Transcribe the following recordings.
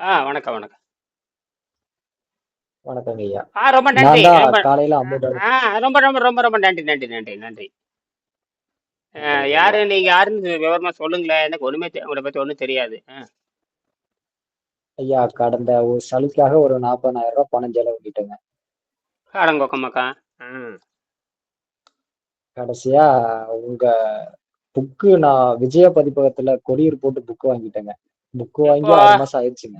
ஆ வணக்கம் வணக்கம். வணக்கங்க ஐயா. ஆ ரொம்ப நான் நன்றி காலையில ஆ ரொம்ப ரொம்ப ரொம்ப ரொம்ப நன்றி நன்றி நன்றி நன்றி. யாரு நீங்க யாருன்னு விவரமா சொல்லுங்களேன். எனக்கு ஒண்ணுமே உங்களை பத்தி ஒண்ணும் தெரியாது. ஐயா கடந்த ஒரு சலுக்காக ஒரு நாற்பதாயிரம் ரூபாய் பணம் செலவிட்டேங்க அடங்கொக்கமாக்கா ஆ. கடைசியா உங்க புக்கு நான் விஜய பதிப்பகத்துல கொரியர் போட்டு புக் வாங்கிட்டேங்க. புக் வாங்கி ஆறு மாசம் ஆயிடுச்சுங்க.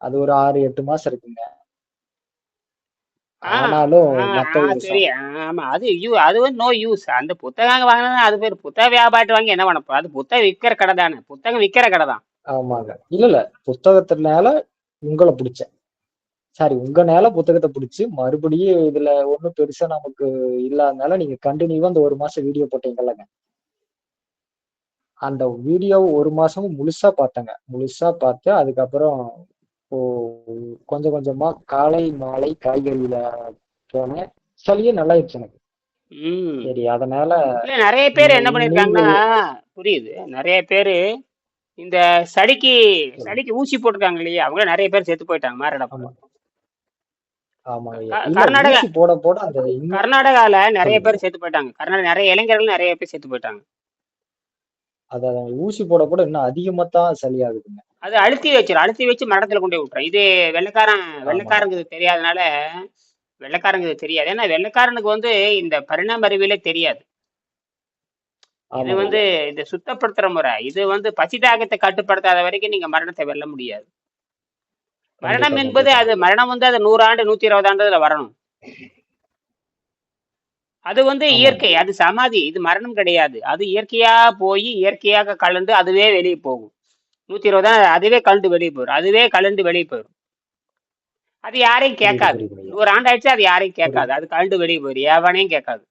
அது ஒரு ஆறு எட்டு மாசம் இருக்குங்க. ஆனாலும் ஆமா அது யூ அது வந்து நோ யூஸ் அந்த புத்தகம் வாங்கினா அது பேர் புத்தக வியாபாரத்தை வாங்கி என்ன பண்ணப்போ? அது புத்தகம் விற்கிற கடை தானே. புத்தகம் விற்கிற கடை தான். ஆமாங்க. இல்ல இல்ல. புத்தகத்தினால உங்களை பிடிச்சேன். சாரி உங்கனால புத்தகத்தை பிடிச்சு மறுபடியும் இதுல ஒண்ணும் பெருசா நமக்கு இல்லாதனால நீங்க கண்டினியூவா அந்த ஒரு மாசம் வீடியோ போட்டீங்கல்லங்க. அந்த வீடியோ ஒரு மாசமும் முழுசா பார்த்தேங்க. முழுசா பார்த்து அதுக்கப்புறம் கொஞ்சம் கொஞ்சமா காலை மாலை காய்கறியில போனேன் சளியே நல்லாயிருச்சு எனக்கு. சரி அதனால நிறைய பேர் என்ன பண்ணிருக்காங்கன்னா புரியுது. நிறைய பேர் இந்த சளிக்கு சளிக்கு ஊசி போட்டிருக்காங்க இல்லையா? அவங்க நிறைய பேர் செத்து போயிட்டாங்க இல்ல கர்நாடகா போட போட அந்த கர்நாடகால நிறைய பேர் செத்து போயிட்டாங்க. கர்நாடகா நிறைய இளைஞர்கள் நிறைய பேர் செத்து போயிட்டாங்க. அத ஊசி போட போட இன்னும் அதிகமா தான் சளி ஆகுதுங்க அது அழுத்தி வச்சிடும் அழுத்தி வச்சு மரணத்துல கொண்டு போய் விட்டுரும். இது வெள்ளைக்காரன் ஆமாங்க வெள்ளைக்காரங்க இது தெரியாதனால வெள்ளைக்காரங்க இது தெரியாது. ஏன்னா வெள்ளைக்காரனுக்கு வந்து இந்த பரிணாம அறிவியலே தெரியாது. இது வந்து இந்த சுத்தப்படுத்துற முறை. இது வந்து பசிதாகத்தை கட்டுப்படுத்தாத வரைக்கும் நீங்க மரணத்தை வெல்ல முடியாது. மரணம் என்பது அது மரணம் வந்து அது நூறு ஆண்டு நூத்தி இருபது ஆண்டுல வரணும். அது வந்து இயற்கை அது சமாதி இது மரணம் கிடையாது. அது இயற்கையா போய் இயற்கையாக கலந்து அதுவே வெளியே போகும். நூத்தி இருபது அதுவே கலந்து வெளியே போயிடும் அதுவே கலந்து வெளியே போயிடும் அது யாரையும் கேட்காது. புரியுது ஐயா நூறு ஆண்டு ஆயிடுச்சு அது யாரையும் கேட்காது. அது கலந்து வெளியே போயிடும் எவனையும் கேட்காது.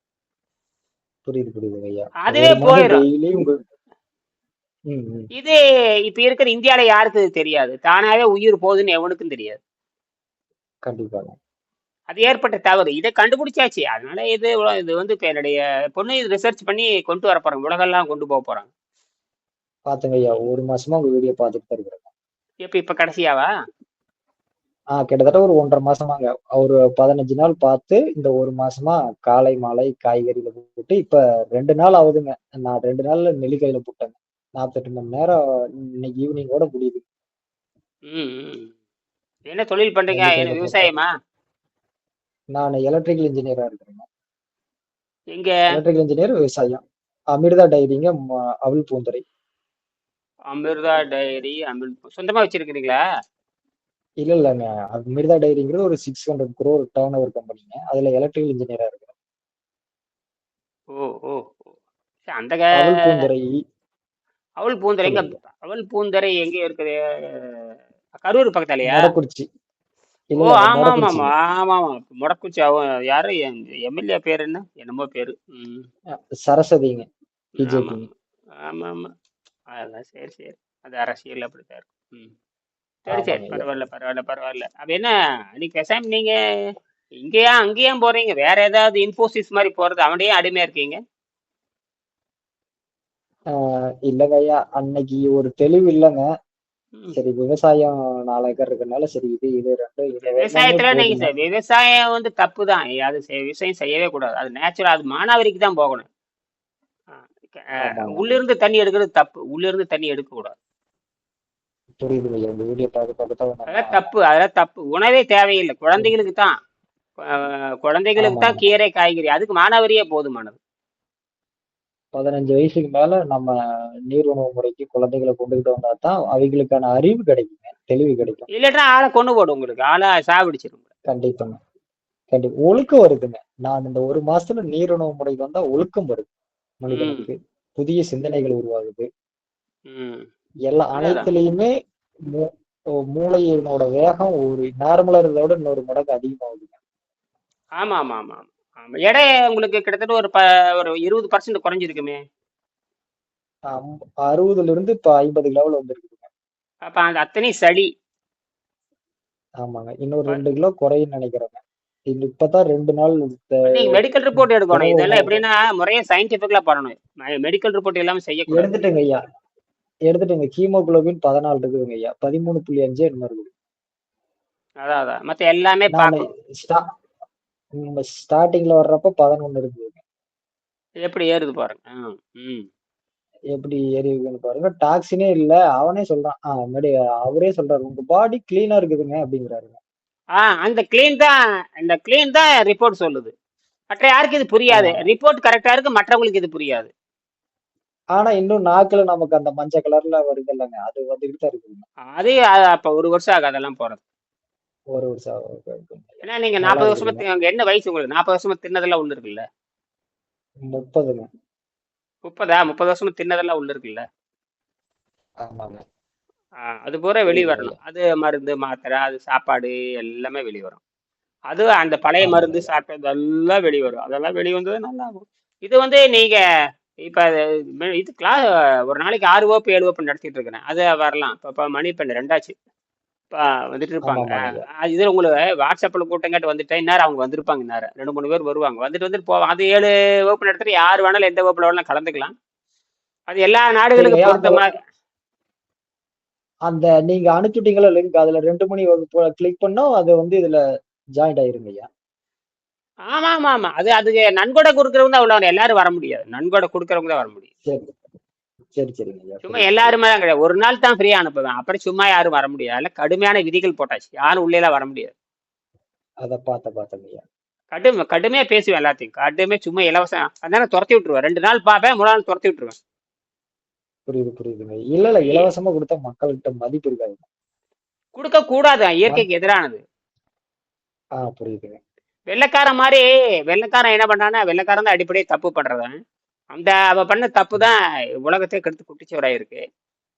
புரியுது புரியுது ஐயா. அதுவே ஒரு போயிடும் இது இப்ப இருக்கிற இந்தியால யாருக்கு தெரியாது? தானாவே உயிர் போகுதுன்னு எவனுக்கும் தெரியாது. கண்டிப்பாங்க அது ஏற்பட்ட தவறு. இதை கண்டுபிடிச்சாச்சு. அதனால இது இது வந்து இப்ப என்னுடைய பொண்ணு இது ரிசர்ச் பண்ணி கொண்டு வர போறாங்க. உலகெல்லாம் கொண்டு போக போறாங்க. பாத்துங்க ஐயா. ஒரு மாசமா உங்க வீடியோ பார்த்துட்டு இருக்கிறேன். இப்ப இப்ப கடைசியாவா? ஆ கிட்டத்தட்ட ஒரு ஒன்றரை மாசமாங்க. ஒரு பதினஞ்சு நாள் பார்த்து இந்த ஒரு மாசமா காலை மாலை காய்கறியில போட்டு இப்ப ரெண்டு நாள் ஆகுதுங்க. நான் ரெண்டு நாள்ல நெல்லிக்காயில போட்டேங்க. நாற்பத்தெட்டு மணி நேரம் இன்னைக்கு ஈவினிங்கோட முடியுது. என்ன தொழில் பண்றீங்க? விவசாயமா? நான் எலக்ட்ரிக்கல் இன்ஜினியரா இருக்கிறேங்க எங்க? எலக்ட்ரிக்கல் இன்ஜினியர் விவசாயம். அமிர்தா டைரிங்க அவிழ் பூந்துறை. அமிர்தா டைரி அமிர் சொந்தமா வச்சிருக்கிறீங்களா? இல்ல இல்லைங்க. அமிர்தா டைரிங்கிறது ஒரு six hundred crore turn over கம்பெனிங்க அதுல எலக்ட்ரிக்கல் இன்ஜினியரா இருக்கிறேன். ஓ ஓ அந்த அவள் பூந்தரை எங்க சொல்லுங்க. அவள் பூந்தரை எங்க இருக்குது. கரூர் பக்கத்தாலயா? மொடக்குறிச்சி. ஓ ஆமா ஆமா ஆமா ஆமா ஆமா. முடக்குச்சி அவன் யாரு? எம்எல்ஏ பேர் என்ன? என்னமோ பேரு. ம். சரஸ்வதிங்க ஆமா பிஜேபிங்க ஆமா ஆமா. அதெல்லாம் சரி சரி. அது அரசியல் அப்படித்தான் இருக்கும். ம். சரி சரி. ஆமாங்க ஐயா பரவாயில்ல பரவாயில்ல பரவாயில்ல. அப்ப என்ன அன்னைக்கு பேசாம நீங்க இங்கேயா அங்கேயா போறீங்க? வேற ஏதாவது இன்ஃபோசிஸ் மாதிரி போறது அவனையே அடிமையா இருக்கீங்க? ஆஹ் இல்லைங்க ஐயா. அன்னைக்கு ஒரு தெளிவு இல்லைங்க. சரி விவசாயம் நாலு ஏக்கர் இருக்கறனால சரி இது இது ரெண்டும் விவசாயத்துல நீங்க விவசாயம் வந்து தப்பு தான் அது விவசாயம் செய்யவே கூடாது. அது நேச்சுரல் அது மானாவரிக்கு தான் போகணும். உள்ளிருந்து தண்ணி எடுக்கிறது தப்பு. உள்ளிருந்து தண்ணி எடுக்க கூடாது தப்பு அதெல்லாம் தப்பு. உணவே தேவையில்லை. குழந்தைகளுக்கு தான். குழந்தைகளுக்கு தான் கீரை காய்கறி. அதுக்கு மானாவரியே போதுமானது. பதினஞ்சு வயசுக்கு மேல நம்ம நீர் உணவு முறைக்கு குழந்தைகளை கொண்டுகிட்டு வந்தா தான் அவங்களுக்கான அறிவு கிடைக்குங்க தெளிவு கிடைக்கும். இல்லைன்னா ஆளை கொண்டு போடும் உங்களுக்கு. ஆளை சாவடிச்சிடும் கண்டிப்பாங்க. கண்டிப்பா ஒழுக்கம் வருதுங்க. நான் இந்த ஒரு மாசத்துல நீர் உணவு முறைக்கு வந்தா ஒழுக்கம் வருது மனிதனுக்கு. புதிய சிந்தனைகள் உருவாகுது. எல்லா அனைத்துலயுமே மூளையினோட வேகம் ஒரு நார்மலா இருந்ததோட இன்னொரு மடங்கு அதிகமாகுதுங்க. ஆமா ஆமா ஆமா எடை உங்களுக்கு கிட்டத்தட்ட ஒரு ப ஒரு இருபது பர்சன்ட் குறைஞ்சிருக்குமே. அறுபதுல இருந்து இப்ப ஐம்பது லெவல் வந்துருக்குதுங்க அப்ப அந்த அத்தனை சளி. ஆமாங்க. இன்னொரு ரெண்டு கிலோ குறையும்னு நினைக்கிறேங்க. இது இப்பதான் ரெண்டு நாள் நீங்க மெடிக்கல் ரிப்போர்ட் எடுக்கணும். இதெல்லாம் எப்படின்னா முறையா சயின்டிபிக்கலா பண்ணணும். மெடிக்கல் ரிப்போர்ட் எல்லாமே செய்யக்கூடாது. எடுத்துட்டேங்க ஐயா. எடுத்துட்டுங்க. ஹீமோகுளோபின் பதினாலு இருக்குதுங்க ஐயா. பதிமூணு புள்ளி அஞ்சு என்னமோ இருக்குது. அதான் அதான். மத்த எல்லாமே நம்ம ஸ்டார்டிங்ல வர்றப்ப பதினொன்னு இருக்குதுங்க எப்படி ஏறுது பாருங்க. எப்படி ஏறிக்குன்னு பாருங்க. டாக்ஸினே இல்ல. அவனே சொல்றான். ஆஹ் முன்னாடி அவரே சொல்றாரு. உங்க பாடி கிளீனா இருக்குதுங்க அப்படிங்கிறாருங்க ஆ அந்த க்ளீன் தான் இந்த க்ளீன் தான் ரிப்போர்ட் சொல்லுது. மற்ற யாருக்கு இது புரியாது. ஆஹ் ரிப்போர்ட் கரெக்டா இருக்கு மற்றவங்களுக்கு இது புரியாது. ஆனா இன்னும் நாக்குல நமக்கு அந்த மஞ்சள் கலர்ல வருது இல்லைங்க. அது வந்துகிட்டு தான் இருக்குதுங்க அது அது அப்ப ஒரு வருஷம் ஆகும் அதெல்லாம் போறது. ஒரு வருஷம் ஆகும். ஏன்னா நீங்க நாற்பது வருஷமா என்ன வயசு உங்களுக்கு? நாற்பது வருஷமா தின்னதெல்லாம் உள்ள இருக்குல்ல? முப்பதுங்க. முப்பதா? முப்பது வருஷமா தின்னதெல்லாம் உள்ள இருக்குல்ல? ஆமாங்க. அது பூரா வெளியே வரணும். அது மருந்து மாத்திரை அது சாப்பாடு எல்லாமே வெளியே வரும். அது அந்த பழைய மருந்து சாப்பிட்டது எல்லாம் வெளியே வரும். அதெல்லாம் வெளியே வந்தது நல்லா இருக்கும் இது வந்து நீங்க இப்ப இது கிளாஸ் ஒரு நாளைக்கு ஆறு வகுப்பு ஏழு வகுப்பு நடத்திட்டு இருக்கிறேன். அது வரலாம். இப்ப மணி இப்ப ரெண்டாச்சு. வந்துட்டு இருப்பாங்க. இதுல உங்களுக்கு வாட்ஸ்அப்ல கூட்டங்காட்டு வந்துட்டேன். இந்நேரம் அவங்க வந்திருப்பாங்க இந்நேரம் ரெண்டு மூணு பேர் வருவாங்க. வந்துட்டு வந்துட்டு போவாங்க அது ஏழு வகுப்பு நடத்துட்டு யார் வேணாலும் எந்த வகுப்புல வேணாலும் கலந்துக்கலாம். அது எல்லா சரிங்க நாடுகளுக்கு ஐயா அந்த பொறுத்த மாதிரி அந்த நீங்க அனுப்பிட்டீங்களா லிங்க் அதுல ரெண்டு மணி வகுப்பு கிளிக் பண்ணா அது வந்து இதுல ஜாயிண்ட் ஆயிருங்க ஐயா. ஆமா ஆமா ஆமா அது அதுக்கு நன்கொடை கொடுக்கறவங்க தான் உள்ள எல்லாரும் வர முடியாது. நன்கொடை கொடுக்கறவங்க தான் வர முடியும். சரி சரி சரிங்க சும்மா எல்லாருமே தான் கிடையாது. ஒரு நாள் தான் ஃப்ரீயா அனுப்புவேன். அப்புறம் சும்மா யாரும் வர முடியாது. அதில் கடுமையான விதிகள் போட்டாச்சு. யாரும் உள்ளே வர முடியாது. அத பார்த்த பார்த்தங்க ஐயா. கடும் கடுமையா பேசுவேன் எல்லாத்தையும். கடுமையா சும்மா இலவசம். அதனால துரத்தி விட்டுருவேன். ரெண்டு நாள் பார்ப்பேன் மூணு நாள் துரத்தி விட்டுருவேன். புரியுது புரியுதுங்க. இல்ல இல்ல இலவசமா கொடுத்தா மக்கள்கிட்ட மதிப்பு இருக்காது. கொடுக்க கூடாது. இயற்கைக்கு எதிரானது. ஆ புரியுதுங்க. வெள்ளைக்காரன் மாதிரி வெள்ளைக்காரன் என்ன பண்ணானா வெள்ளைக்காரன் தான் அடிப்படையே தப்பு பண்றவன். அந்த அவ பண்ண தப்பு தான் உலகத்தை கெடுத்து குட்டிச்சுவராயிருக்கு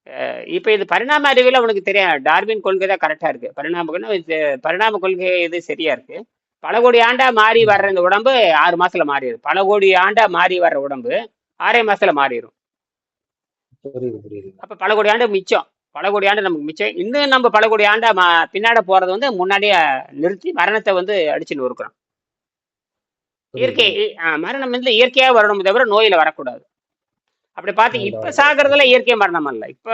அஹ் இப்ப இது பரிணாம அறிவியல் அவனுக்கு தெரியும் டார்வின் கொள்கை தான் கரெக்டா இருக்கு. பரிணாம பரிணாம கொள்கை இது சரியா இருக்கு. பல கோடி ஆண்டா மாறி. வர்ற இந்த உடம்பு ஆறு மாசத்துல மாறிடும் பல கோடி ஆண்டா மாறி வர்ற உடம்பு ஆறே மாசத்துல மாறிடும் அப்ப பல கோடி ஆண்டு மிச்சம். பல கோடி ஆண்டு நமக்கு மிச்சம். இன்னும் நம்ம பல கோடி ஆண்டா மா பின்னாட போறது வந்து முன்னாடியே நிறுத்தி மரணத்தை வந்து அடிச்சு நொறுக்கிறோம். இயற்கை மரணம் வந்து இயற்கையா வரணும் தவிர நோயில வரக்கூடாது. அப்படி பார்த்து இப்ப சாகிறதுல இயற்கை மரணம் அல்ல. இப்ப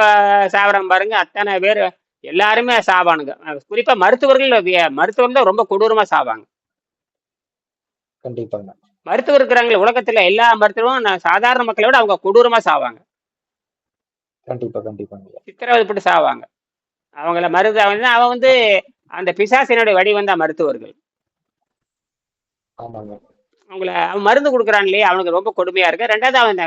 சாவரம் பாருங்க அத்தனை பேர் எல்லாருமே சாவானுங்க. குறிப்பா மருத்துவர்கள் மருத்துவர்கள் தான் ரொம்ப கொடூரமா சாவாங்க. கண்டிப்பாங்க. மருத்துவர் இருக்கிறாங்களே உலகத்துல எல்லா மருத்துவரும் சாதாரண மக்களை விட அவங்க கொடூரமா சாவாங்க. கண்டிப்பா கண்டிப்பாங்க. சித்திரவதைப்பட்டு சாவாங்க. அவங்கள மருந்து அவன் வந்து அவன் வந்து அந்த பிசாசினுடைய வடிவம் தான் மருத்துவர்கள். ஆமாங்க. அவங்கள அவன் மருந்து கொடுக்குறான் இல்லையா அவனுக்கு ரொம்ப கொடுமையா இருக்கு. ரெண்டாவது அவன்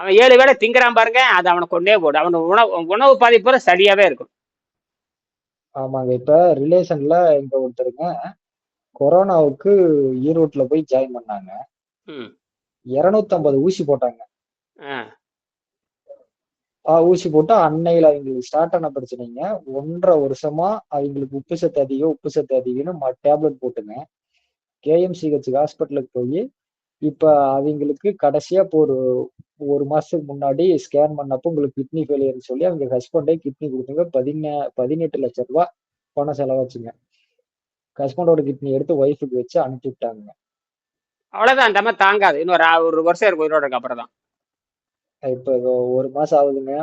அவன் ஏழு வேளை திங்கிறான் பாருங்க அது அவனை கொண்டே போடும் அவன் உணவு உணவு பாதிப்பு சரியாவே இருக்கும். ஆமாங்க இப்ப ரிலேஷன்ல இங்க ஒருத்தருங்க கொரோனாவுக்கு ஈரோட்ல போய் ஜாயின் பண்ணாங்க. ம். இருநூத்தம்பது ஊசி போட்டாங்க. ஊசி போட்டு அன்னையில அவங்களுக்கு ஸ்டார்ட் ஆன பிரச்சனைங்க. ஒன்றரை வருஷமா அவங்களுக்கு உப்பு சத்து அதிகம் உப்பு சத்து அதிகம்னு டேப்லெட் போட்டுங்க. கேஎம்சிஹெச் ஹாஸ்பிட்டலுக்கு போய் இப்ப அவங்களுக்கு கடைசியா இப்போ ஒரு ஒரு மாசத்துக்கு முன்னாடி ஸ்கேன் பண்ணப்போ உங்களுக்கு கிட்னி ஃபெயிலியர்னு சொல்லி அவங்க ஹஸ்பண்டே கிட்னி கொடுத்துங்க பதினே பதினெட்டு லட்சம் ரூபாய் பணம் செலவாச்சுங்க. ஹஸ்பண்டோட கிட்னி எடுத்து ஒய்ஃபுக்கு வச்சு அனுப்பி விட்டாங்க. அவ்வளவுதான் அந்த மாதிரி தாங்காது. இன்னொரு ஒரு வருஷம் இருக்கும் உயிரோட இருக்கு அப்புறம் தான் இப்ப ஒரு மாசம் ஆகுதுங்க.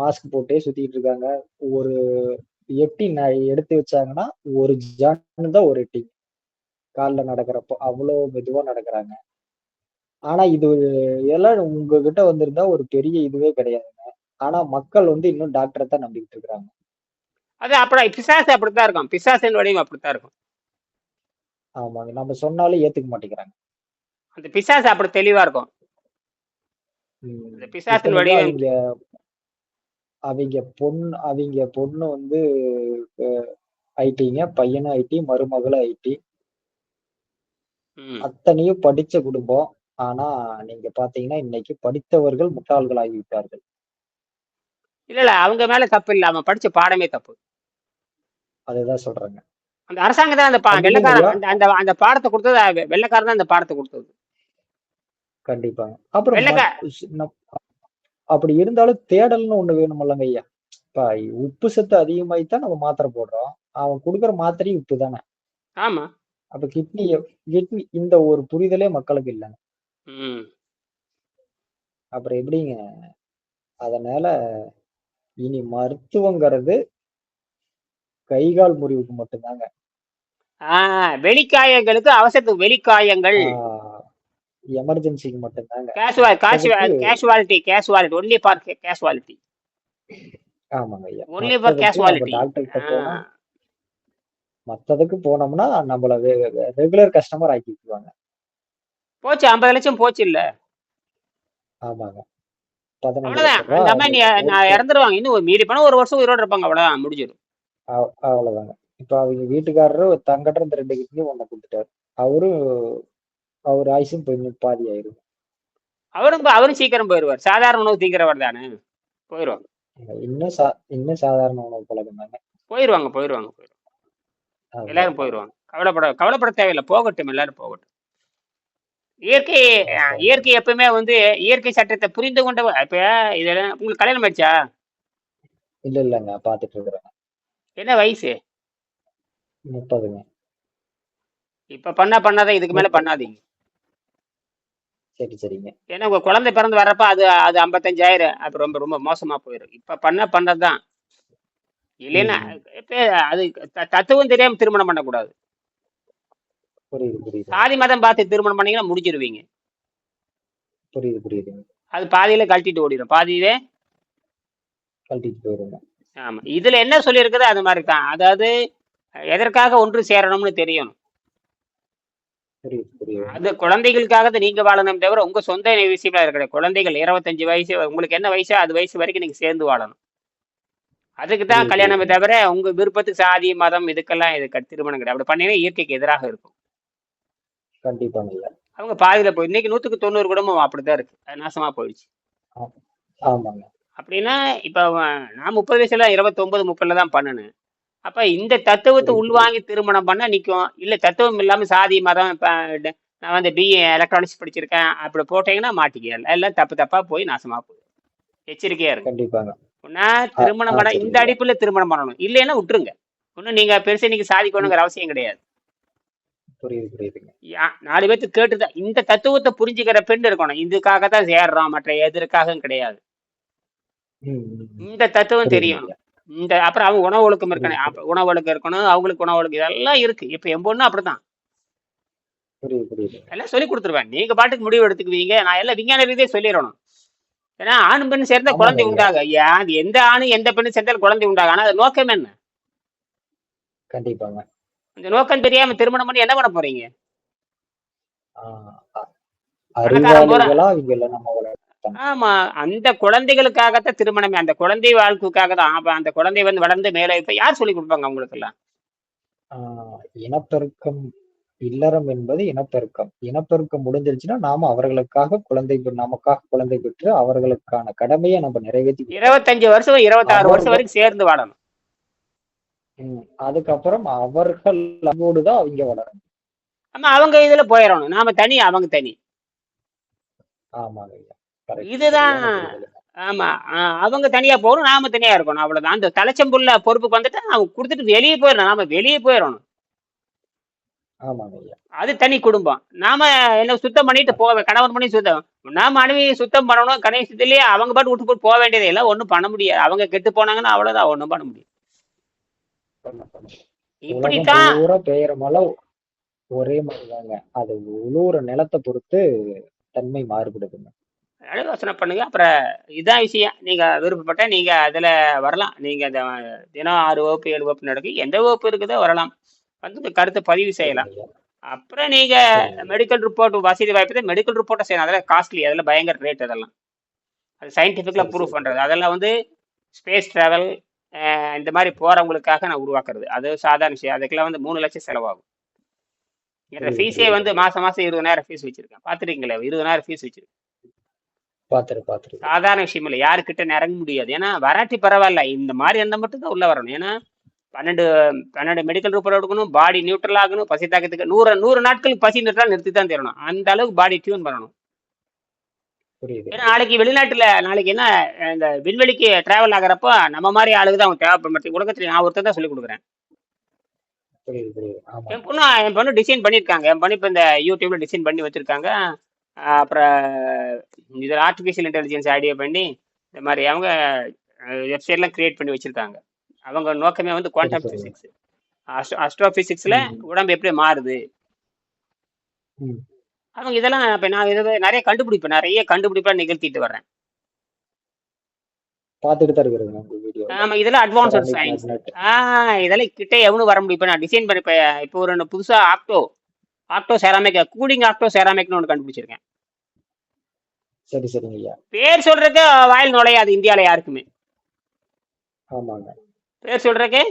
மாஸ்க் போட்டே சுத்திட்டு இருக்காங்க. ஒரு எட்டி எடுத்து வச்சாங்கன்னா ஒரு ஜான் தான் ஒரு எட்டி. கால்ல நடக்கிறப்போ அவ்வளோ மெதுவா நடக்கிறாங்க. ஆனா இது எல்லாம் உங்ககிட்ட வந்திருந்தா ஒரு பெரிய இதுவே கிடையாதுங்க. ஆனா மக்கள் வந்து இன்னும் டாக்டரை தான் நம்பிக்கிட்டு இருக்கிறாங்க அது அப்படி பிசாசு அப்படித்தான் இருக்கும். பிசாசின் வடிவம் அப்படித்தான் இருக்கும். ஆமாங்க. நம்ம சொன்னாலும் ஏத்துக்க மாட்டேங்கிறாங்க. அந்த பிசாசு அப்படி தெளிவா இருக்கும். பிசாசின் வடிவம் அவங்க பொண்ணு அவங்க பொண்ணு வந்து ஐடிங்க பையனும் ஐடி மருமகளும் ஐடி. அத்தனையும் படிச்ச குடும்பம். ஆனா நீங்க பாத்தீங்கன்னா இன்னைக்கு படித்தவர்கள் முட்டாள்கள் ஆகிவிட்டார்கள் இல்ல இல்ல அவங்க மேல தப்பு இல்ல. அவன் படிச்ச பாடமே தப்பு. அதுதான் சொல்றாங்க. அந்த அரசாங்கம் தான் அந்த பா வெள்ளக்காரன். அந்த அந்த அந்த பாடத்தை கொடுத்தது வெள்ளைக்காரன் தான் அந்த பாடத்தை கொடுத்தது. கண்டிப்பாங்க. அப்புறம் வெள்ளைக்கா அப்படி இருந்தாலும் தேடல்னு ஒண்ணு வேணுமில்லங்க ஐயா. இப்ப உப்பு சத்து அதிகமாயித்தான் நம்ம மாத்திரை போடுறோம். அவன் கொடுக்குற மாத்திரையும் உப்பு தானே? ஆமா. அப்ப கிட்னி கிட்னி இந்த ஒரு புரிதலே மக்களுக்கு இல்லைங்க. அப்புறம் எப்படிங்க? அதனால இனி மருத்துவங்கிறது கை கால் முறிவுக்கு மட்டும்தாங்க. வெளிக்காயங்களுக்கு அவசரத்துக்கு வெளிக்காயங்கள் எமர்ஜென்சிக்கு மட்டும்தாங்க. Casualty casualty only for casualty ஆமாங்க ஒன்லி ஃபார் கேஷுவாலிட்டி டாக்டர் மத்ததுக்கு போனோம்னா நம்மள ரெகுலர் கஸ்டமர் ஆக்கிக்குவாங்க போச்சு ஐம்பது லட்சம் போச்சு இல்ல ஆமாங்க இறந்துருவாங்க. இன்னும் மீறி போனா ஒரு வருஷம் உயிரோட இருப்பாங்க அவ்வளவுதான். முடிஞ்சிடும். அவ்- அவ்வளவுதாங்க. இப்ப அவங்க வீட்டுக்காரரு தங்கட்ட இந்த ரெண்டு கிட்னியும் ஒண்ணு கொடுத்துட்டாரு. அவரு அவர் ஆயுசும் போய் பாதி ஆயிரும். அவரும் அவரும் சீக்கிரம் போயிடுவார் சாதாரண உணவு தீங்கிறவர் தானே. போயிடுவாங்க இன்னும் சா இன்னும் சாதாரண உணவு பழக்கம் தாங்க. போயிடுவாங்க போயிடுவாங்க போயிடுவாங்க எல்லாரும் போயிடுவாங்க கவலைப்பட கவலைப்பட தேவையில்லை. போகட்டும் எல்லாரும் போகட்டும். இயற்கை இயற்கை எப்பவுமே வந்து இயற்கை சட்டத்தை புரிந்து கொண்ட இப்ப இதெல்லாம் உங்களுக்கு கல்யாணம் ஆயிடுச்சா? இல்ல இல்லங்க. பாத்துட்டு இருக்கிறேன் என்ன வயசு? முப்பதுங்க. இப்ப பண்ணா பண்ணாதான் இதுக்கு மேல பண்ணாதீங்க. சரி சரிங்க. ஏன்னா உங்க குழந்தை பிறந்து வர்றப்ப அது அது ஐம்பத்தஞ்சாயிரம். அப்ப ரொம்ப ரொம்ப மோசமா போயிடும் இப்ப பண்ண பண்ணதான் இல்லைன்னா. இப்ப அது த- தத்துவம் தெரியாம திருமணம் பண்ணக்கூடாது. புரியுது புரியுது. சாதி மதம் பார்த்து திருமணம் பண்ணீங்கன்னா முடிச்சிருவீங்க புரியுது புரியுதுங்க அது பாதியில கழட்டிட்டு ஓடிடும் பாதியிலே கழட்டிட்டு போயிருங்க ஆமா. இதுல என்ன சொல்லியிருக்குதோ அது மாதிரி தான். அதாவது எதற்காக ஒன்று சேரணும்னு தெரியணும். புரியுது புரியுது. அது குழந்தைகளுக்காக தான் நீங்க வாழணும் தவிர உங்க சொந்த விஷயமா இருக்கிற குழந்தைகள் இருபத்தஞ்சு வயசு உங்களுக்கு என்ன வயசோ அது வயசு வரைக்கும் நீங்க சேர்ந்து வாழணும். அதுக்கு தான் கல்யாணமே. தவிர உங்க விருப்பத்துக்கு சாதி மதம் இதுக்கெல்லாம் இது க- திருமணம் கிடையாது. அப்படி பண்ணீங்கன்னா இயற்கைக்கு எதிராக இருக்கும். கண்டிப்பாங்க அவங்க பாதியில போய் இன்னைக்கு நூத்துக்கு தொண்ணூறு குடும்பம் அப்படிதான் இருக்கு. நாசமா போயிடுச்சு. ஆமாங்க. அப்படின்னா இப்ப நான் முப்பது வயசுல இருபத்தொன்பது முப்பதுல தான் பண்ணினேன். அப்ப இந்த தத்துவத்தை. உள்வாங்கி திருமணம் பண்ணா நிக்கும். இல்ல தத்துவம் இல்லாம சாதி மதம் இப்ப நான் வந்து பிஏ எலக்ட்ரானிக்ஸ் படிச்சிருக்கேன். அப்படி போட்டீங்கன்னா மாட்டிக்க எல்லாம் தப்பு தப்பா போய் நாசமா போயிடும். எச்சரிக்கையா இருக்கு கண்டிப்பாங்க. ஒன்னா திருமணம் பண்ண. இந்த அடிப்புல திருமணம் பண்ணணும். இல்லைன்னா விட்டுருங்க. ஒன்னும் நீங்க பெருசா நீங்க சாதிக்கணுங்கிற அவசியம் கிடையாது. புரியுது புரியுதுங்க. நாலு பேர்த்து கேட்டுதான். இந்த தத்துவத்தை புரிஞ்சுக்கிற பெண் இருக்கணும். இதுக்காக தான் சேர்றோம். மற்ற எதற்காக கிடையாது. இந்த தத்துவம் ஐயா. இந்த அப்புறம் அவங்க உணவு ஒழுக்கம் இருக்கணும். உணவு ஒழுக்கம் இருக்கணும். அவங்களுக்கு உணவு ஒழுக்கம் இதெல்லாம் இருக்கு. இப்ப என் பொண்ணு அப்படிதான் எல்லாம் சொல்லி கொடுத்துருவேன். நீங்க பாட்டுக்கு முடிவு எடுத்துக்குவீங்க. நான் எல்லாம் விஞ்ஞான ரீதியே சொல்லிடணும். ஏன்னா ஆண் பெண் சேர்ந்தா குழந்தை. உண்டாக. அது எந்த ஆணு எந்த பெண்ணு சேர்ந்தாலும் குழந்தை உண்டாக. ஆனா அது நோக்கம் என்ன? கண்டிப்பாங்க. இந்த நோக்கம் தெரியாம திருமணம் பண்ணி என்ன பண்ண போறீங்க? ஆமா அந்த குழந்தைகளுக்காகத்தான் திருமணமே. அந்த குழந்தை வாழ்க்கைக்காக தான். அந்த குழந்தை வந்து வளர்ந்து மேலே இப்ப யார் சொல்லி கொடுப்பாங்க அவங்களுக்கு எல்லாம் இனப்பெருக்கம் இல்லறம் என்பது இனப்பெருக்கம். இனப்பெருக்கம் முடிஞ்சிருச்சுன்னா நாம அவர்களுக்காக குழந்தை நமக்காக குழந்தை பெற்று அவர்களுக்கான கடமையை நம்ம நிறைவேற்றி. இருபத்தஞ்சு வருஷம் இருபத்தாறு வருஷம் வரைக்கும் சேர்ந்து வாழணும். அதுக்கப்புறம் அவர்கள் தான் அவங்க வளரணும். ஆமா அவங்க இதுல போயிடணும். நாம தனி அவங்க தனி. ஆமாங்க இதுதான். ஆமா அவங்க தனியா போகணும் நாம தனியா இருக்கணும். அவ்வளவுதான். அந்த தலைச்சம்புள்ள பொறுப்புக்கு வந்துட்டு அவங்க கொடுத்துட்டு வெளியே போயிடணும். நாம வெளியே போயிடணும். அது தனி குடும்பம். நாம என்ன சுத்தம் பண்ணிட்டு போவேன் கணவன் பண்ணி சுத்தம். நாம மனைவி சுத்தம் பண்ணணும் கடைசியிலேயே அவங்க பாட்டு விட்டு போட்டு போக வேண்டியது எல்லாம் ஒண்ணும் பண்ண முடியாது. அவங்க கெட்டு போனாங்கன்னா அவ்வளவுதான் ஒண்ணும் பண்ண முடியும் இப்படித்தான் மழை ஒரே மாதிரிதாங்க அது உழுவுற நிலத்தை பொறுத்து தன்மை மாறுபடுதுங்க. யோசனை பண்ணுங்க. அப்புறம் இதான் விஷயம். நீங்க விருப்பப்பட்ட நீங்க அதுல வரலாம். நீங்க தினம் ஆறு வகுப்பு ஏழு வகுப்பு நடக்கும் எந்த வகுப்பு இருக்குதோ வரலாம். வந்து உங்க கருத்தை பதிவு செய்யலாம். அப்புறம் நீங்க மெடிக்கல் ரிப்போர்ட் வசதி வாய்ப்பு மெடிக்கல் ரிப்போர்ட்டை செய்யணும். அதெல்லாம் காஸ்ட்லி அதெல்லாம் பயங்கர ரேட் அதெல்லாம். அது சயின்டிஃபிக்கலாக ப்ரூஃப் சரி. பண்றது. அதெல்லாம் வந்து ஸ்பேஸ் டிராவல் இந்த மாதிரி போறவங்களுக்காக நான் உருவாக்குறது. அது சாதாரண விஷயம். அதுக்கெல்லாம் வந்து மூணு லட்சம் செலவாகும். புரியுது ஃபீஸே வந்து மாசம் மாசம் இருபதாயிரம் ஃபீஸ் வச்சிருக்கேன். பார்த்துருக்கீங்களே இருபதாயிரம் ஃபீஸ் வச்சிருக்கேன். சாதாரண விஷயம் இல்லை. யாருக்கிட்ட நெருங்க முடியாது. ஏன்னா வராட்டி பரவாயில்ல. இந்த மாதிரி இருந்தால் மட்டும் தான் உள்ள வரணும். ஏன்னா பன்னெண்டு பன்னெண்டு மெடிக்கல் ரிப்போர்ட் எடுக்கணும் பாடி நியூட்ரல் ஆகணும் பசி தாக்கத்துக்கு நூறு நூறு நாட்களுக்கு பசி நிறுத்தலாம் நிறுத்தி தான் தரணும். அந்த அளவுக்கு பாடி டியூன் பண்ணணும். ஏன்னா நாளைக்கு வெளிநாட்டுல நாளைக்கு என்ன இந்த விண்வெளிக்கு டிராவல் ஆகிறப்போ நம்ம மாதிரி ஆளுக்கு தான் அவங்க தேவைப்படும். உலகத்துல நான் ஒருத்தர் தான் சொல்லி கொடுக்குறேன். என் பொண்ணு என் பொண்ணு டிசைன் பண்ணியிருக்காங்க. என் பொண்ணு இப்போ இந்த யூடியூப்ல டிசைன் பண்ணி வச்சிருக்காங்க. அப்புறம் இதில் ஆர்டிஃபிஷியல் இன்டெலிஜென்ஸ் ஐடியா பண்ணி இந்த மாதிரி அவங்க வெப்சைட்லாம் கிரியேட் பண்ணி வச்சிருக்காங்க. அவங்க நோக்கமே வந்து குவாண்டம் பிசிக்ஸ் அஸ்ட்ரோ அஸ்ட்ரோ பிசிக்ஸ்ல உடம்பு எப்படி மாறுது? அவங்க இதெல்லாம் இப்போ நான் இதை நிறைய கண்டுபிடிப்பேன். நிறைய கண்டுபிடிப்பா நிகழ்த்திட்டு வர்றேன். பார்த்துட்டு தான் ஆமா இதெல்லாம் அட்வான்ஸ்ட் செராமிக் சயின்ஸ் மேக்னெட் ஆ இதெல்லாம் கிட்ட எவனும் வர முடியும். நான் டிசைன் பண்ணி இப்போ இப்போ ஒரு புதுசா ஆக்டோ ஆக்டோ செராமிக் கூலிங் ஆக்டோ செராமிக்னு ஒன்று கண்டுபிடிச்சிருக்கேன். சரி சரிங்க ஐயா. பேர் சொல்றதுக்கு வாயில் நுழையாது. இந்தியாவில் யாருக்குமே. ஆமாங்க. பேர் சொல்றதுக்கு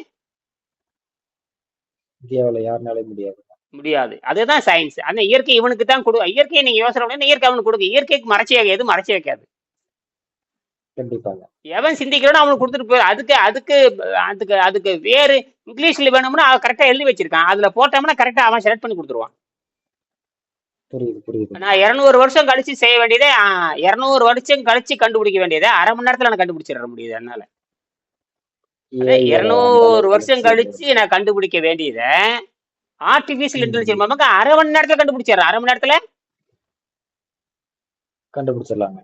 இந்தியாவில் யாருனாலே முடியாது. முடியாது. அதுதான் சயின்ஸ் அந்த இயற்கை இவனுக்கு தான் கொடு இயற்கையை நீங்க யோசனை பண்ணி இயற்கை அவனுக்கு கொடுக்கு இயற்கைக்கு மறைச்சி வைக்காது மறைச்சி வைக்காது. கண்டிப்பாங்க. எவன் சிந்திக்கிறானோ அவனுக்கு கொடுத்துட்டு போய் அதுக்கு அதுக்கு அதுக்கு அதுக்கு வேறு இங்கிலீஷ்ல வேணும்னா அவன் கரெக்டா எழுதி வச்சிருக்கான். அதுல போட்டோம்னா கரெக்டா அவன் செலக்ட் பண்ணி கொடுத்துருவான். புரியுது புரியுது. நான் இரநூறு வருஷம் கழிச்சு செய்ய வேண்டியதே இரநூறு வருஷம் கழிச்சு கண்டுபிடிக்க வேண்டியதை அரை மணி நேரத்துல நான் கண்டுபிடிச்சிட முடியுது என்னால. இருநூறு வருஷம் கழிச்சு நான் கண்டுபிடிக்க வேண்டியதை ஆர்டிபிஷியல். இன்டெலிஜென்ஸ் மூலமாக அரை மணி நேரத்துல கண்டுபிடிச்சிடுறேன். அரை மணி நேரத்துல? கண்டுபிடிச்சிடலாங்க.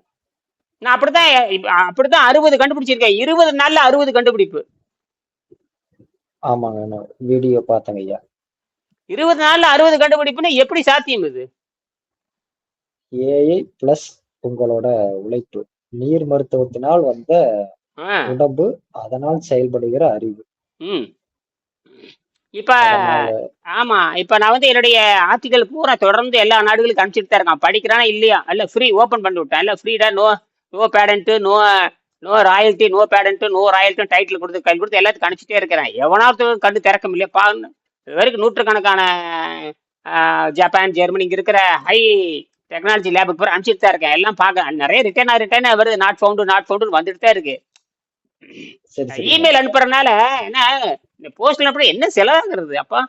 நான் அப்படித்தான் இப்ப அப்படித்தான் அறுபது கண்டுபிடிச்சிருக்கேன். இருபது நாள்ல அறுபது கண்டுபிடிப்பு. ஆமாங்க வீடியோ பார்த்தேங்க ஐயா. இருபது நாள்ல அறுபது கண்டுபிடிப்புன்னு எப்படி சாத்தியம் இது? ஏஐ பிளஸ் உங்களோட உழைப்பு. நீர் மருத்துவத்தினால் வந்த உடம்பு அதனால் செயல்படுகிற அறிவு. ம். இப்ப ஆமா இப்ப நான் வந்து என்னுடைய ஆர்டிகல் பூரா தொடர்ந்து எல்லா நாடுகளுக்கும் அனுப்பிச்சிட்டு தான் இருக்கான். படிக்கிறானா இல்லையா? இல்ல ஃப்ரீ ஓபன் பண்ணி விட்டேன். இல்ல Freeda no no patent no no royalty no patent no royalty title கொடுத்து கையில் கொடுத்து எல்லாத்துக்கும் அனுப்பிச்சிட்டே இருக்கிறேன். எவனாவது கண்டு திறக்க முடியல. பா வரைக்கும் நூற்றுக்கணக்கான ஜப்பான் ஜெர்மனி இங்க இருக்கிற ஹை டெக்னாலஜி லேபுக்கு பூரா அனுப்பிச்சிட்டு தான் இருக்கேன். எல்லாம் பார்க்க நிறைய ரிட்டர்ன் ரிட்டர்ன் வருது. நாட் ஃபவுண்டு நாட் ஃபவுண்டு வந்துட்டு தான் இருக்கு. சரி சரி. இமெயில் அனுப்புறதுனால என்ன இந்த போஸ்ட் அனுப்புற என்ன செலவாகிறது அப்பா?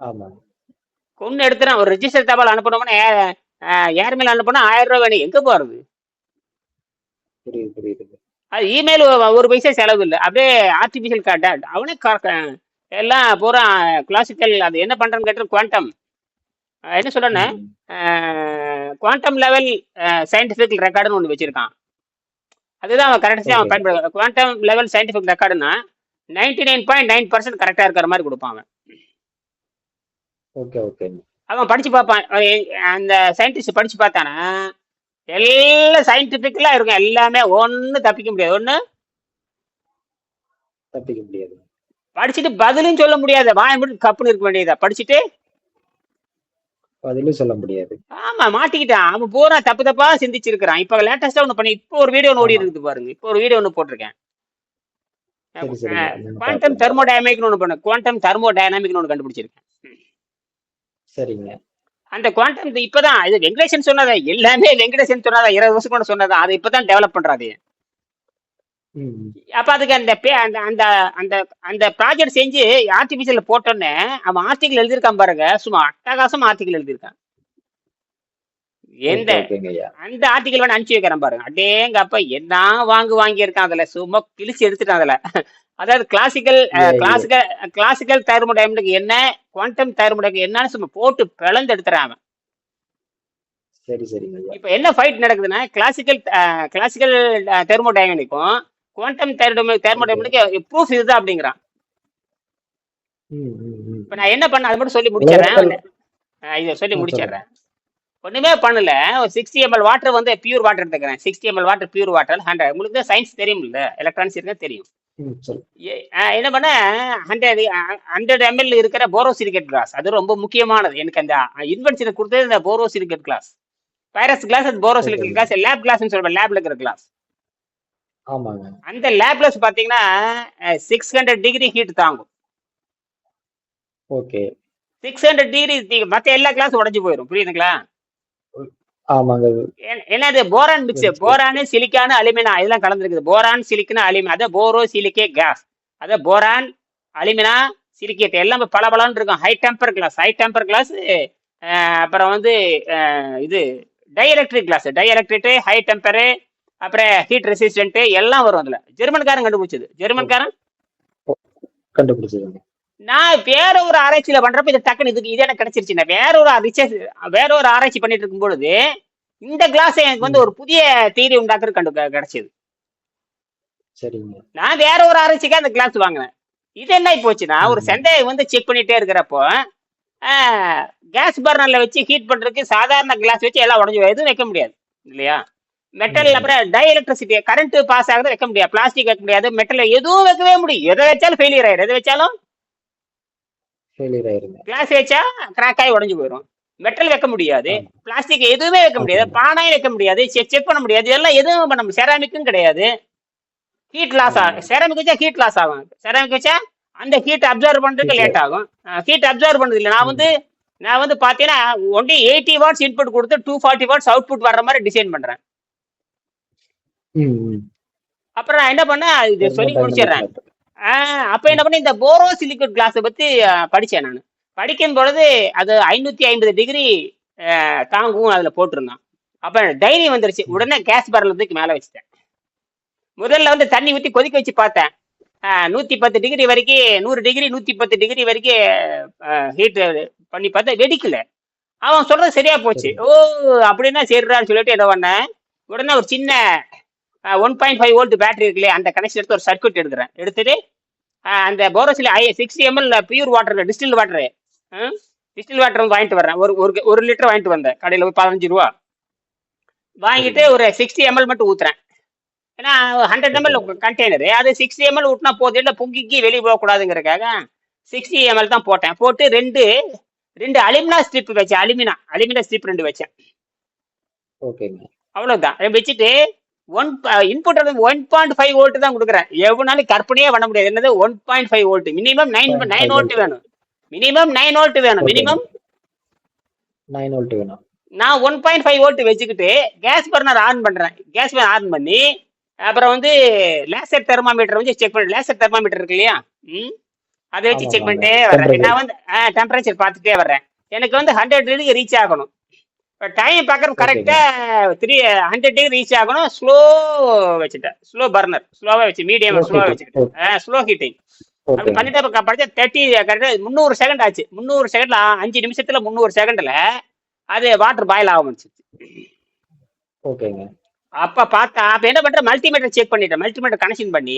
ஆமாங்க கொண்டு எடுத்துறேன் ஒரு ரெஜிஸ்டர் தபால் அனுப்பணும்னா ஏர்மெயில் அனுப்பணும் ஆயிரம் ரூபாய் வேணும். எங்க போறது? புரியுது புரியுது. அது இமெயில் ஒரு பைசா செலவு இல்லை. அப்படியே ஆர்டிபிஷியல் கார்டு அவனே க- எல்லாம் பூரா கிளாசிக்கல் அது என்ன பண்றேன்னு கேட்டு குவாண்டம் என்ன சொல்றேன்னு ம், குவாண்டம் லெவல் சயின்டிஃபிக் ரெக்கார்டுன்னு ஒன்று வச்சிருக்கான். அதுதான் அவன் கரெக்டாக அவன். பயன்படுத்த quantum level scientific ரெக்கார்டுனா ninety nine point nine percent கரெக்டாக இருக்கிற மாதிரி கொடுப்பான் அவன். ஓகே ஓகேங்க அவன் படிச்சு பார்ப்பான். அந்த சயின்டிஸ்ட் படிச்சு பார்த்தானா எல்லாம் சயின்டிஃபிக்கலா இருக்கும். எல்லாமே ஒன்றும் தப்பிக்க முடியாது. ஒன்று தப்பிக்க முடியாது. படிச்சுட்டு பதிலும் சொல்ல முடியாது. வாய மட்டும் கப்புன்னு இருக்க வேண்டியதா படிச்சுட்டு பதிலும் சொல்ல முடியாது. ஆமா மாட்டிக்கிட்டான். அவன் பூரா தப்பு தப்பா சிந்திச்சிருக்கிறான். இப்போ லேட்டஸ்டா ஒன்று பண்ணி இப்போ ஒரு வீடியோ ஒன்று ஓடி. இருக்குது பாருங்க. இப்போ ஒரு வீடியோ ஒன்று போட்டிருக்கேன். சரி சரிங்க நான் குவாண்டம் பார்க்கிறேன். தெர்மோடைனமிக்னு ஒன்று பண்ண. குவாண்டம் தெர்மோடைனமிக்னு ஒன்று கண்டுபிடிச்சிருக்கேன். சரிங்க. அந்த குவாண்டம் இப்பதான் இது வெங்கடேசன் சொன்னதா எல்லாமே வெங்கடேசன் சொன்னதா இருபது வருஷம் கூட சொன்னதா அதை இப்பதான் டெவலப் பண்றாது ம். அப்ப அதுக்கு அந்த பே அந்த அந்த அந்த அந்த ப்ராஜெக்ட் செஞ்சு ஆர்டிபிஷியல் போட்டோன்னே அவன் ஆர்டிகல் எழுதியிருக்கான் பாருங்க. சும்மா அட்டகாசம் ஆர்டிகல் எழுதியிருக்கான். எந்த? ஓகே, ஓகேங்க ஐயா. அந்த ஆர்டிகல் வேணா அனுப்பிச்சு வைக்கிறேன் பாருங்க. அடேங்க அப்ப என்ன வாங்கு வாங்கியிருக்கான் அதுல? சும்மா கிழிச்சு எடுத்துட்டான் அதுல. அதாவது classical yeah. Classical classical thermodynamic என்ன குவாண்டம் தெர்மோடைனமிக் என்னன்னு சும்மா போட்டு பிளந்து எடுத்துறான் அவன். சரி சரிங்க ஐயா. இப்ப என்ன ஃபைட் நடக்குதுன்னா கிளாசிக்கல் கிளாசிக்கல் தெர்மோடைனமிக்கும் குவாண்டம் தெர்மோடைனமிக் ப்ரூஃப் இதுதான் அப்படிங்கிறான். இப்ப நான் என்ன பண்ண அதை மட்டும் சொல்லி முடிச்சிடுறேன். இதை சொல்லி முடிச்சிடுறேன். ஒண்ணுமே பண்ணல. சிக்ஸ்டி எம்எல் வாட்டர் வந்து பியூர் வாட்டர் எடுத்துக்கிறேன். Sixty ML water pure water hundred உங்களுக்கு தான் சயின்ஸ் தெரியும். இல்ல எலக்ட்ரானிக்ஸ் இருக்கா தெரியும் என்ன பண்ண ஹண்ட்ரட் ஹண்ட்ரட் எம்எல் இருக்கிற போரோசிலிகேட் கிளாஸ் அது ரொம்ப முக்கியமானது. எனக்கு அந்த இன்வென்ஷனை கொடுத்தது இந்த போரோசிலிகேட் கிளாஸ் வைரஸ் கிளாஸ் அது போரோசிலிகேட். கிளாஸ் லேப் கிளாஸ்னு சொல்றேன் லேப்ல இருக்கிற கிளாஸ் ஆமாங்க. அந்த லேப் கிளாஸ் பாத்தீங்கன்னா சிக்ஸ் ஹண்ட்ரட் டிகிரி ஹீட் தாங்கும். ஓகே. சிக்ஸ் ஹண்ட்ரட் டிகிரி மத்த எல்லா கிளாஸும் உடைஞ்சு போயிடும் புரியுதுங்களா? ஆமாங்க. ஏன்- என்னது போரான் மிக்ஸ். போரானு சிலிக்கானு அலுமினா இதெல்லாம் கலந்துருக்குது. போரான் சிலிக்கனு அலுமினா அதான் போரோ சிலிக்கே கேஸ் அதான் போரான் அலுமினா சிலிக்கேட் எல்லாம் பல பலன்னு இருக்கும். High temper glass high temper glass அப்புறம் வந்து இது dielectric glass dielectric high temper அப்புறம் ஹீட் ரெசிஸ்டன்ட் எல்லாம் வரும் அதுல. ஜெர்மன்காரன் கண்டுபிடிச்சது. ஜெர்மன்காரன்? கண்டுபிடிச்சதுங்க நான் வேற ஒரு ஆராய்ச்சியில பண்றப்ப இது டக்குன்னு இதுக்கு இது எனக்கு கிடைச்சிருச்சு. நான் வேற ஒரு ரிசர்ச் வேற ஒரு ஆராய்ச்சி பண்ணிட்டு இருக்கும் பொழுது இந்த கிளாஸ் எனக்கு வந்து ஒரு புதிய தீரி உண்டாக்குறது கண்டு கிடைச்சது. சரிங்க. நான் வேற ஒரு ஆராய்ச்சிக்காக அந்த கிளாஸ் வாங்கினேன். இது என்ன போச்சுன்னா ஒரு. சந்தேகம் வந்து செக் பண்ணிட்டே இருக்கிறப்போ கேஸ் பர்னர்ல வச்சு ஹீட் பண்றதுக்கு சாதாரண கிளாஸ் வச்சு எல்லாம் உடஞ்சு எதுவும் வைக்க முடியாது. இல்லையா? மெட்டல். அப்புறம் டை எலக்ட்ரிசிட்டி கரண்ட் பாஸ் ஆகுது வைக்க முடியாது. பிளாஸ்டிக் வைக்க முடியாது. மெட்டல் எதுவும் வைக்கவே முடியும். எதை வச்சாலும் ஃபெயிலியர் ஆயிடும் எதை வச்சாலும்? கிளாஸ் வச்சா கிராக் ஆகி உடஞ்சு போயிடும் மெட்டல் வைக்க முடியாது. பிளாஸ்டிக் எதுவுமே வைக்க முடியாது. பானையும் வைக்க முடியாது. செக் பண்ண முடியாது. இதெல்லாம் எதுவும் பண்ண முடியும் செராமிக்கும் கிடையாது. ஹீட் லாஸ் ஆகும். செராமிக் வச்சா ஹீட் லாஸ் ஆகும். செராமிக் வச்சா அந்த ஹீட் அப்சர்வ் பண்றதுக்கு லேட் ஆகும். ஹீட் அப்சர்வ் பண்றது இல்லை. நான். வந்து நான் வந்து பாத்தீங்கன்னா ஒன்லி எயிட்டி வாட்ஸ் இன்புட் கொடுத்து டூ ஃபார்ட்டி வாட்ஸ் அவுட்புட் வர்ற மாதிரி டிசைன் பண்றேன். ம், ம். அப்புறம் நான் என்ன பண்ணேன்? இது ரொம்ப சொல்லி முடிச்சிடுறேன். ஆஹ் அப்ப என்ன பண்ணி இந்த போரோ சிலிக்கட் கிளாஸை பத்தி ஆஹ், படிச்சேன் நான். படிக்கும் பொழுது அது ஐநூத்தி ஐம்பது டிகிரி தாங்கும் அதுல போட்டிருந்தான். அப்ப டைரி வந்துருச்சு. உடனே கேஸ் பரலத்துக்கு மேல வச்சுட்டேன். முதல்ல வந்து தண்ணி ஊத்தி கொதிக்க வச்சு பார்த்தேன். ஆஹ், நூத்தி பத்து டிகிரி வரைக்கும் நூறு டிகிரி நூத்தி பத்து டிகிரி வரைக்கும் ஹீட் பண்ணி பார்த்தா வெடிக்கல. அவன் சொல்றது சரியா போச்சு. சரி. ஓ அப்படின்னா சரிடான்னு சொல்லிட்டு என்ன பண்ணேன்? உடனே ஒரு சின்ன one point five volt battery இருக்குல்லையே அந்த கனெக்ஷன் எடுத்து ஒரு சர்க்யூட் எடுக்கிறேன். எடுத்துட்டு அந்த போரோசில் ஐ sixty ML pure water distil water distil water வாங்கிட்டு வரேன் ஒரு ஒரு ஒரு லிட்டர் வாங்கிட்டு வந்தேன். கடையில் ஒரு பதினஞ்சு ரூபா. வாங்கிட்டு ஒரு சிக்ஸ்டி எம்எல் மட்டும் ஊத்துறேன். ஏன்னா ஹண்ட்ரட் எம்எல் கண்டெய்னர் அது சிக்ஸ்டி எம்எல் ஊட்டினா போதும். இல்லை பொங்கிக்கி வெளியே போகக்கூடாதுங்கிறக்காக சிக்ஸ்டி எம்எல் தான் போட்டேன். போட்டு ரெண்டு ரெண்டு அலுமினா ஸ்ட்ரிப் வச்சேன். அலுமினா அலுமினா ஸ்ட்ரிப் ரெண்டு வச்சேன். ஓகேங்க. அவ்வளவுதான். அதை வச்சுட்டு ஒன் இன்புட் வந்து ஒன் பாயிண்ட் ஃபைவ் வோல்ட் தான் கொடுக்குறேன். எவ்வளோனாலும் கற்பனையே பண்ண முடியாது. என்னது? One point five volt minimum nine 0.5 nine volt வேணும். மினிமம் நைன் வோல்ட் வேணும். மினிமம் நைன் வோல்ட் வேணும். நான் ஒன் பாயிண்ட் ஃபைவ் வோல்ட் வச்சுக்கிட்டு கேஸ் பர்னர் ஆன் பண்றேன். கேஸ் பர்னர் ஆன் பண்ணி அப்புறம் வந்து லேசர் தெர்மாமீட்டர் வந்து செக் பண்ணி. லேசர் தெர்மாமீட்டர் இருக்கு இல்லையா? ம்? அதை வச்சு செக். பண்ணிட்டே வர்றேன். நான் வந்து டெம்பரேச்சர் பார்த்துட்டே வர்றேன். எனக்கு வந்து ஹண்ட்ரட் டிகிரி ரீச் ஆகணும். டைம் பார்க்கறது ஓகேங்க. கரெக்டா த்ரீ ஹண்ட்ரட் டிகிரி ரீச் ஆகணும். ஸ்லோ வச்சுட்டேன். ஸ்லோ பர்னர் ஸ்லோவா வச்சு மீடியம் Slow ஸ்லோவா heating. வச்சுக்கிட்டேன். ஸ்லோ ஹீட்டிங் பண்ணிட்டு படிச்சா தேர்ட்டி கரெக்டா முந்நூறு செகண்ட் ஆச்சு. முந்நூறு செகண்ட்ல அஞ்சு நிமிஷத்துல முந்நூறு செகண்ட்ல அது வாட்டர் பாயில் ஆரம்பிச்சு ஓகேங்க அப்ப பார்த்தா அப்ப என்ன பண்றேன்? மல்டிமீட்டர் செக் பண்ணிட்டேன். மல்டிமீட்டர் கனெக்ஷன் பண்ணி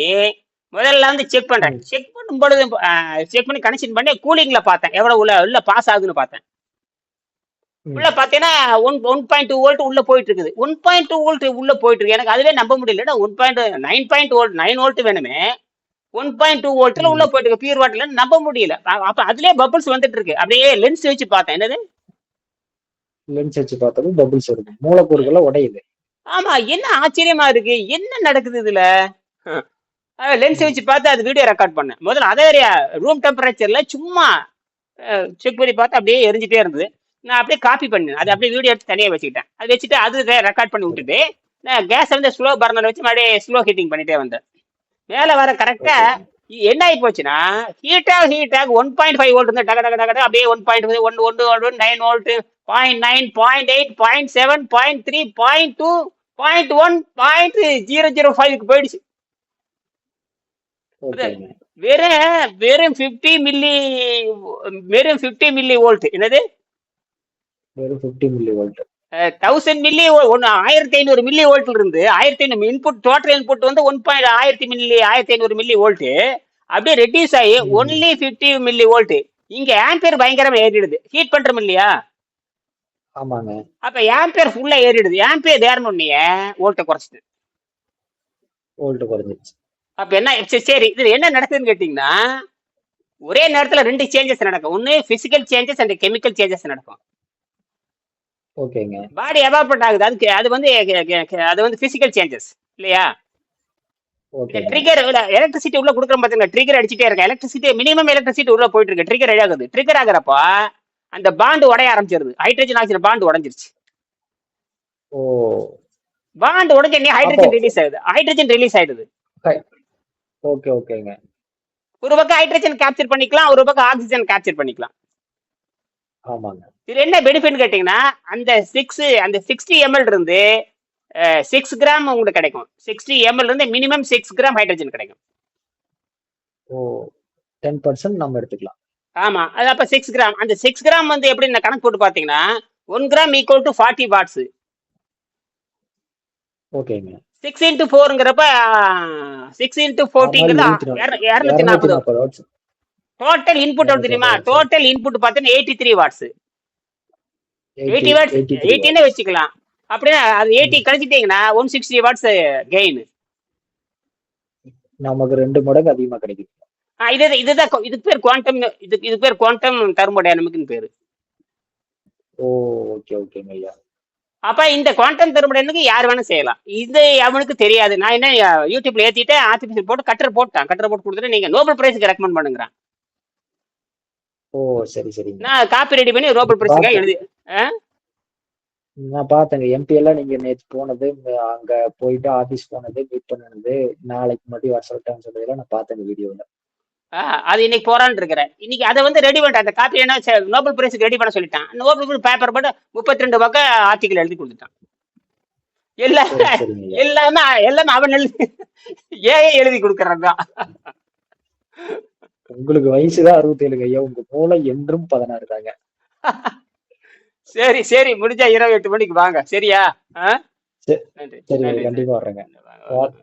முதல்ல வந்து செக் பண்றேன். செக் பண்ணும் பொழுது செக் பண்ணி கனெக்ஷன் பண்ணி கூலிங்ல பார்த்தேன். எவ்வளவு உள்ள உள்ள பாஸ் ஆகுதுன்னு பார்த்தேன். உள்ள பார்த்தீங்கன்னா one one point two volt உள்ள போயிட்டு இருக்குது ஒன் பாயிண்ட் டூ வோல்ட் உள்ள போயிட்டு இருக்கு எனக்கு அதுவே நம்ப முடியல. One point nine point volt nine volt வேணுமே? ஒன் பாயிண்ட் டூ வோல்ட்ல உள்ள. போயிட்டு இருக்கு பியூர் வாட்டர்ல நம்ப முடியல. அப்ப அதுலயே பபிள்ஸ் வந்துட்டு இருக்கு அப்படியே லென்ஸ் வச்சு பார்த்தேன். என்னது? லென்ஸ் வச்சு பார்த்ததும் பபிள்ஸ் வருது. மூலக்கூறுகள்லாம் உடையுது. ஆமா. என்ன ஆச்சரியமா இருக்கு? என்ன நடக்குது இதுல? லென்ஸ் வச்சு பார்த்து அது வீடியோ ரெக்கார்ட் பண்ணேன். முதல்ல அதே ரூம் டெம்பரேச்சர்ல சும்மா செக் பண்ணி பார்த்து அப்படியே எரிஞ்சிட்டே இருந்தது. நான் அப்படியே காப்பி பண்ணேன் அது அப்படியே வீடியோ எடுத்து தனியாக வச்சுக்கிட்டேன். அது வச்சுட்டு அது ரெக்கார்ட் பண்ணி விட்டுட்டு நான் கேஸ் வந்து ஸ்லோ பர்னர் வச்சு மறுபடியே ஸ்லோ ஹீட்டிங் பண்ணிட்டே வந்தேன். மேலே வர கரெக்டா என்ன ஆகி போச்சுன்னா ஹீட்டாக ஹீட்டாக ஒன் பாயிண்ட் ஃபைவ் வோல்ட் வந்து டக டக டக அப்படியே ஒன் பாயிண்ட் ஒன் ஒன்று ஒன்று nine volt point nine point eight point seven point three point two point one point zero zero ஃபைவ்க்கு போயிடுச்சு. வெறும் வெறும் ஃபிஃப்டி மில்லி வெறும் ஃபிஃப்டி மில்லி வோல்ட் என்னது? வெறும் 50 மில்லி வோல்ட் தௌசண்ட் மில்லி ஒன்று ஆயிரத்தி ஐநூறு மில்லி வோல்ட்ல இருந்து ஆயிரத்தி ஐநூறு இன்புட் டோட்டல் இன்புட் வந்து ஒன் பாயிண்ட் ஆயிரத்தி மில்லி ஆயிரத்தி ஐநூறு மில்லி வோல்ட் அப்படியே ரெடியூஸ் ஆகி. ஒன்லி ஃபிஃப்டி மில்லி வோல்ட் இங்க ஆம்பியர் பயங்கரமா ஏறிடுது. ஹீட் பண்றோம் இல்லையா? ஆமாங்க. அப்ப ஆம்பியர் ஃபுல்லா ஏறிடுது. ஆம்பியர் ஏறணும்னே வோல்ட்டை குறைச்சிட்டு. வோல்ட் குறைஞ்சிருச்சு. அப்ப என்ன சரி இது என்ன நடக்குதுன்னு கேட்டீங்கன்னா ஒரே நேரத்துல ரெண்டு சேஞ்சஸ் நடக்கும். ஒன்னு physical changes and chemical changes நடக்கும். ஓகேங்க. பாடி எவாபரேட் ஆகுது அதுக்கு அது வந்து அது வந்து பிசிக்கல் சேஞ்சஸ் இல்லையா? ஓகேங்க. ட்ரிகர் எலக்ட்ரிசிட்டி உள்ள கொடுக்குறோம் பாத்தீங்களா? ட்ரிகர் அடிச்சிட்டே இருக்க? எலக்ட்ரிசிட்டி மினிமம் எலக்ட்ரிசிட்டி உள்ள போயிட்டு இருக்கு ட்ரிகர் ஆகுது ட்ரிகர் ஆகுறப்போ அந்த பாண்டு உடைய ஆரம்பிச்சிருது. ஹைட்ரஜன் ஆக்சிஜன் பாண்டு உடஞ்சிருச்சு. ஓ. பாண்டு உடஞ்சே ஹைட்ரஜன் அப்போ- ரிலீஸ் ஆகுது. ஹைட்ரஜன் ரிலீஸ் ஆயிடுது. ஓகே ஓகேங்க. ஒரு பக்கம் ஹைட்ரஜன் கேப்சர் பண்ணிக்கலாம் ஒரு பக்கம் ஆக்சிஜன் கேப்சர் பண்ணிக்கலாம். ஆமாங்க. இது என்ன பெனிஃபிட் கேட்டிங்கன்னா அந்த சிக்ஸ் அந்த சிக்ஸ்டி எம்எல் இருந்து சிக்ஸ் கிராம் உங்களுக்கு கிடைக்கும். சிக்ஸ்டி எம்எல் இருந்து மினிமம் சிக்ஸ் கிராம் ஹைட்ரஜன் கிடைக்கும். ஓ டென் பர்சன்ட் நம்ம எடுத்துக்கலாம். ஆமா அது அப்ப சிக்ஸ் கிராம் அந்த சிக்ஸ் கிராம் வந்து எப்படி நான் கணக்கு போட்டு பாத்தீங்கன்னா one gram equal to forty watts ஓகேங்க. சிக்ஸ் இன்ட்டு ஃபோருங்கிறப்ப சிக்ஸ் இன்ட்டு ஃபோர்ட்டிங்கிறது இருநூத்தி நாற்பது. டோட்டல் இன்புட் எவ்வளவு தெரியுமா? டோட்டல் இன்புட் பார்த்தீங்கன்னா eighty three watts eighty watts eighty எயிட்டின்னு வச்சுக்கலாம். அப்படியே அது எயிட்டி கழிச்சிட்டீங்கன்னா ஒன் சிக்ஸ்டி வாட்ஸ் கெயின் நமக்கு ரெண்டு மடங்கு அதிகமா கிடைக்குது. இது இதுதான் இதுக்கு பேர் குவாண்டம் இது இது பேர் குவாண்டம் தெர்மோடைனமிக்னு பேரு. ஓ ஓகே ஓகேங்க ஐயா. அப்ப இந்த குவாண்டம் தெர்மோடைனமிக் யார் வேணா செய்யலாம். இது அவனுக்கு தெரியாது. நான் என்ன யூடியூப்ல ஏத்திட்டு ஆர்டிபிஷியல் போட்டு கட்டர் போட்டான். கட்டர் போட்டு கொடுத்துட்டு நீங்க நோபல் பிரைஸ்க்கு ரெக்கமெண்ட் பண்ணுங்கிறான். ஓ சரி சரிங்க. நான் காப்பி ரெடி பண்ணி பிரைஸ்க்காக பார்த்தேன். எழுதி. நான் பார்த்தேங்க எம்பி எல்லாம் நீங்க நேற்று போனது அங்க போயிட்டு ஆபீஸ் போனது மீட் பண்ணது நாளைக்கு மட்டும் வர சொல்லிட்டான்னு சொல்றதெல்லாம் நான் பார்த்தேங்க வீடியோல அது இன்னைக்கு போறான்னு இருக்கிறேன். இன்னைக்கு அதை வந்து ரெடி பண்ணிட்டேன். அந்த காப்பி என்ன நோபல் பிரைஸ்க்கு ரெடி பண்ண சொல்லிட்டான். நோபல் பிரைஸ் பேப்பர் போட்டு முப்பத்தி ரெண்டு பக்கம் ஆர்டிகல் எழுதி கொடுத்துட்டான். எல்லாம் சரி எல்லாமே எல்லாமே அவன் எழுதி ஏன் எழுதி கொடுக்கறது தான் உங்களுக்கு வயசுதான் அறுபத்தேழுங்க ஐயா. உங்க மூளை என்றும் பதினாறு தாங்க. சரி சரி. முடிஞ்சா இருபத்தி எட்டு மணிக்கு வாங்க. சரியா? சரி கண்டிப்பா வர்றேங்க.